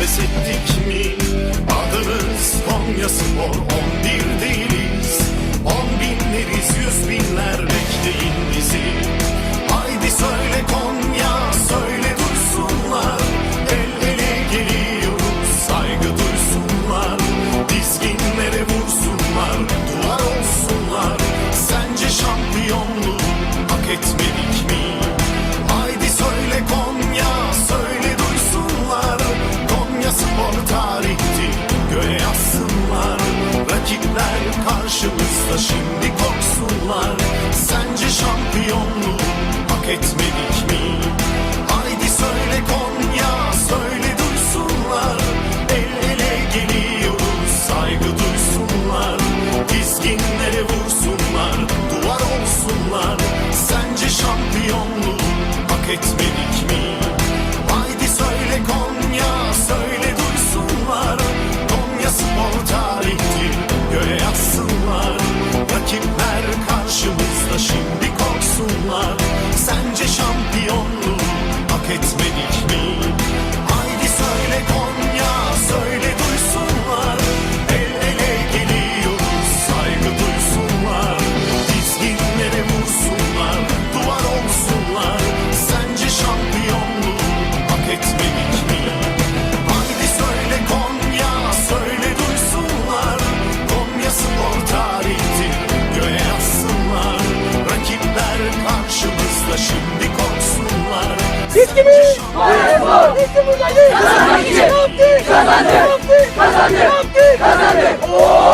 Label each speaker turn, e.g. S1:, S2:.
S1: pes ettik mi? Adımız Konya Spor 11 değiliz. On binleriz yüz binler bekleyin bizi. Haydi söyle Konya söyle duysunlar El ele geliyoruz saygı duysunlar. Dizginlere vursunlar duvar olsunlar. Sence şampiyonluğu hak etmedik mi? Karşımızda şimdi korksunlar Sence şampiyonluğu hak etmedik mi? Haydi söyle Konya söyle duysunlar. El ele geliyoruz saygı duysunlar. Dizginlere vursunlar duvar olsunlar. Sence şampiyonluğu hak etmedik hak etmedik mi?
S2: Hayır. Bitti buradayız. Kazandık. Kazandık. Kazandık. Kazandık. Kazandık.